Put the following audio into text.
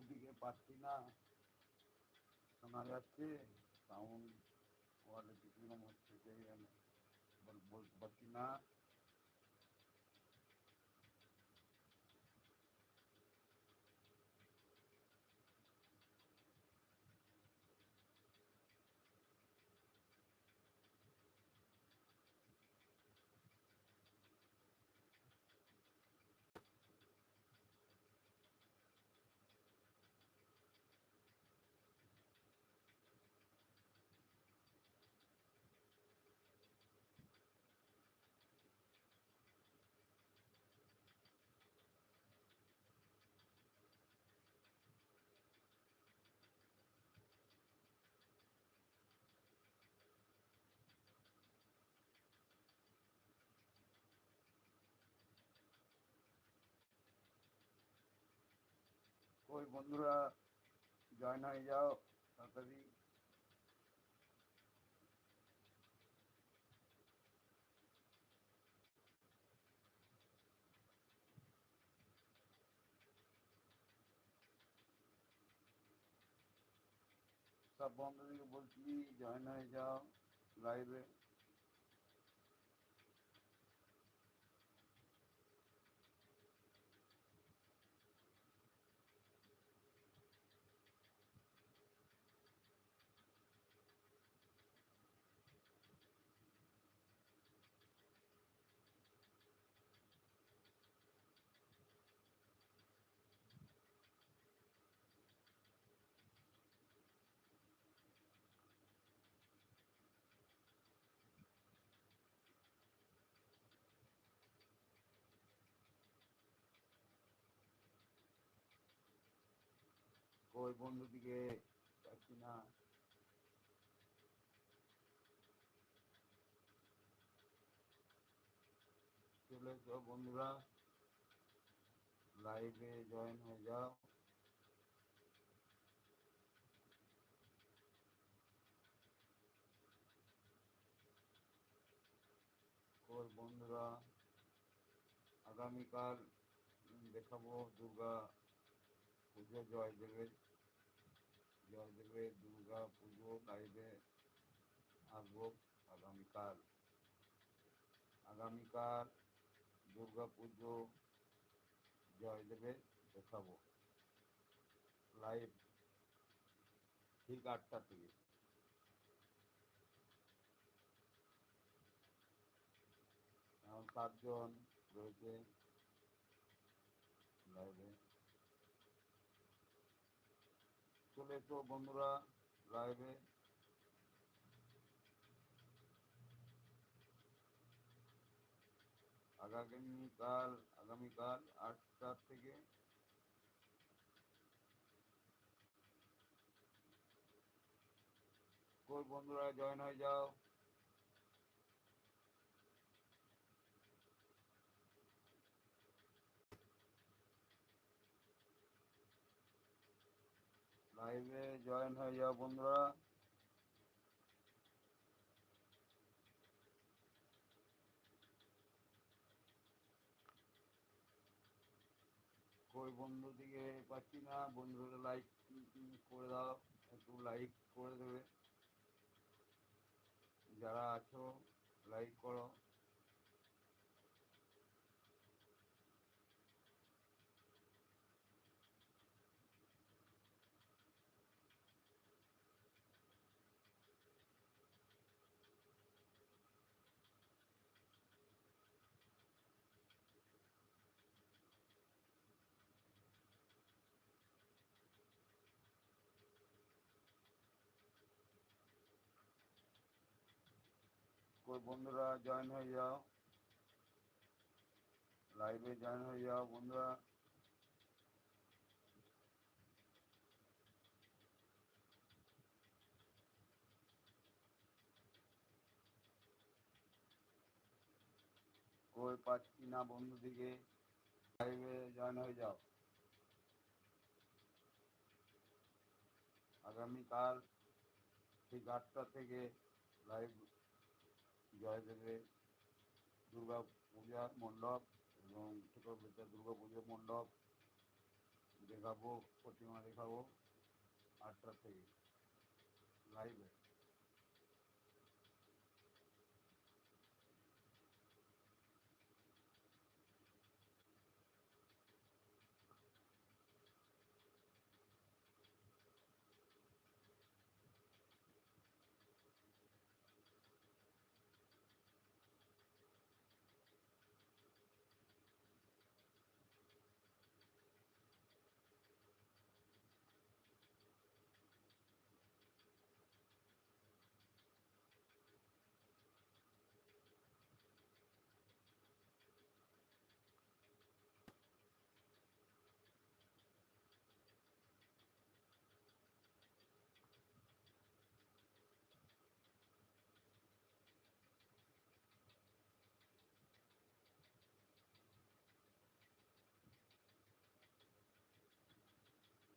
দিকে পাচ্ছি না। শোনা যাচ্ছে সাউন্ড কোয়ালিটি হচ্ছে সেই আমি বলছি না। ওই বন্ধুরা জয়েন হয়ে যাও তাড়াতাড়ি সব বন্ধুদেরকে বলছি জয়েন হয়ে যাও লাইভে ওই বন্ধু দিকে পাচ্ছি না। চলে এসো বন্ধুরা। লাইভে জয়েন হয়ে যাও। বন্ধুরা, আগামীকাল দেখাবো দুর্গা পুজো জয়দেবের জয়দেবের দুর্গা পুজো লাইভে আসবো আগামীকাল আগামীকাল দুর্গা পুজো জয়দেবের দেখাবো লাইভ ঠিক আটটা থেকে এখন সাতজন রয়েছে চলে বন্ধুরা লাইভে আগামীকাল আগামীকাল আটটার থেকে কই বন্ধুরা জয়েন হয়ে যাও। লাইভে জয়েন হয়ে যাও বন্ধুরা। কই বন্ধু দিকে পাচ্ছি না বন্ধুরা লাইক করে দাও, একটু লাইক করে দেবে। যারা আছো লাইক করো। কই বন্ধুরা জয়েন হয়ে যাও লাইভে জয়েন হয়ে যাও বন্ধুরা কই পাচ্ছি না বন্ধু দিকে লাইভে জয়েন হয়ে যাও আগামীকাল ঠিক আটটা থেকে লাইভ জয়দেবের দুর্গা পূজার মণ্ডপ এবং ছোট দুর্গা পুজোর মণ্ডপ দেখাবো, প্রতিমা দেখাবো, আটটা থেকে লাইভে